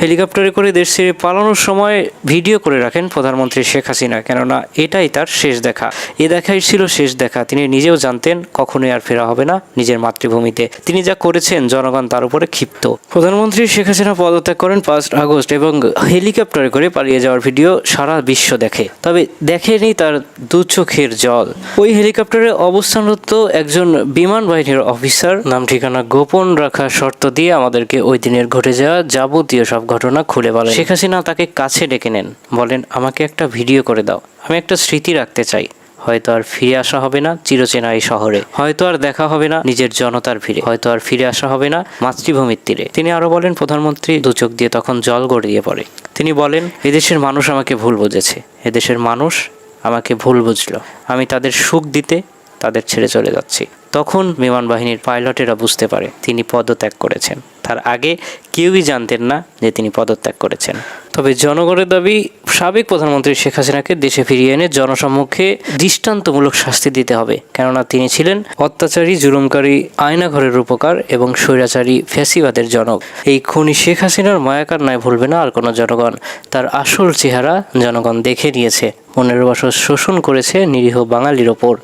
হেলিকপ্টারে করে দেশ ছেড়ে পালানোর সময় ভিডিও করে রাখেন প্রধানমন্ত্রী শেখ হাসিনা, কেননা এটাই তার শেষ দেখা। এ দেখাই ছিল শেষ দেখা। তিনি নিজেও জানতেন কখনোই আর ফেরা হবে না নিজের মাতৃভূমিতে। তিনি যা করেছেন, জনগণ তার উপরে ক্ষিপ্ত। প্রধানমন্ত্রী শেখ হাসিনা পদত্যাগ করেন পাঁচ আগস্ট এবং হেলিকপ্টারে করে পালিয়ে যাওয়ার ভিডিও সারা বিশ্ব দেখে। তবে দেখেনি তার দু চোখের জল। ওই হেলিকপ্টারে অবস্থানরত একজন বিমান বাহিনীর অফিসার, নাম ঠিকানা গোপন রাখার শর্ত দিয়ে আমাদেরকে ওই দিনের ঘটে যাওয়া যাবতীয় সব ঘটনা খুলে বলেন। শেখ হাসিনা তাকে কাছে ডেকে নেন, বলেন, আমাকে একটা ভিডিও করে দাও, আমি একটা স্মৃতি রাখতে চাই। হয়তো আর ফিরে আসা হবে না চিরচেনা এই শহরে। হয়তো আর দেখা হবে না নিজের জনতার ভিড়ে। হয়তো আর ফিরে আসা হবে না মাতৃভূমির তীরে। তিনি আরও বলেন, প্রধানমন্ত্রী দু চোখ দিয়ে তখন জল গড়িয়ে পড়ে। তিনি বলেন, এদেশের মানুষ আমাকে ভুল বুঝেছে। এদেশের মানুষ আমাকে ভুল বুঝলো। আমি তাদের সুখ দিতে তাদের ছেড়ে চলে যাচ্ছি। তখন বিমান বাহিনীর পাইলটেরা বুঝতে পারে তিনি পদত্যাগ করেছেন। তার আগে কেউই জানতেন না যে তিনি পদত্যাগ করেছেন। তবে জনগণের দাবি, সাবেক প্রধানমন্ত্রী শেখ হাসিনাকে দেশে ফিরিয়ে এনে জনসম্মুখে দৃষ্টান্তমূলক শাস্তি দিতে হবে। কেননা তিনি ছিলেন অত্যাচারী, জুলুমকারী, আয়নাঘরের উপকার এবং স্বৈরাচারী ফ্যাসিবাদের জনক। এই খুনি শেখ হাসিনার মায়াকার নাই ভুলবে না আর কোনো জনগণ। তার আসল চেহারা জনগণ দেখে নিয়েছে। পনেরো বছর শোষণ করেছে নিরীহ বাঙালির ওপর।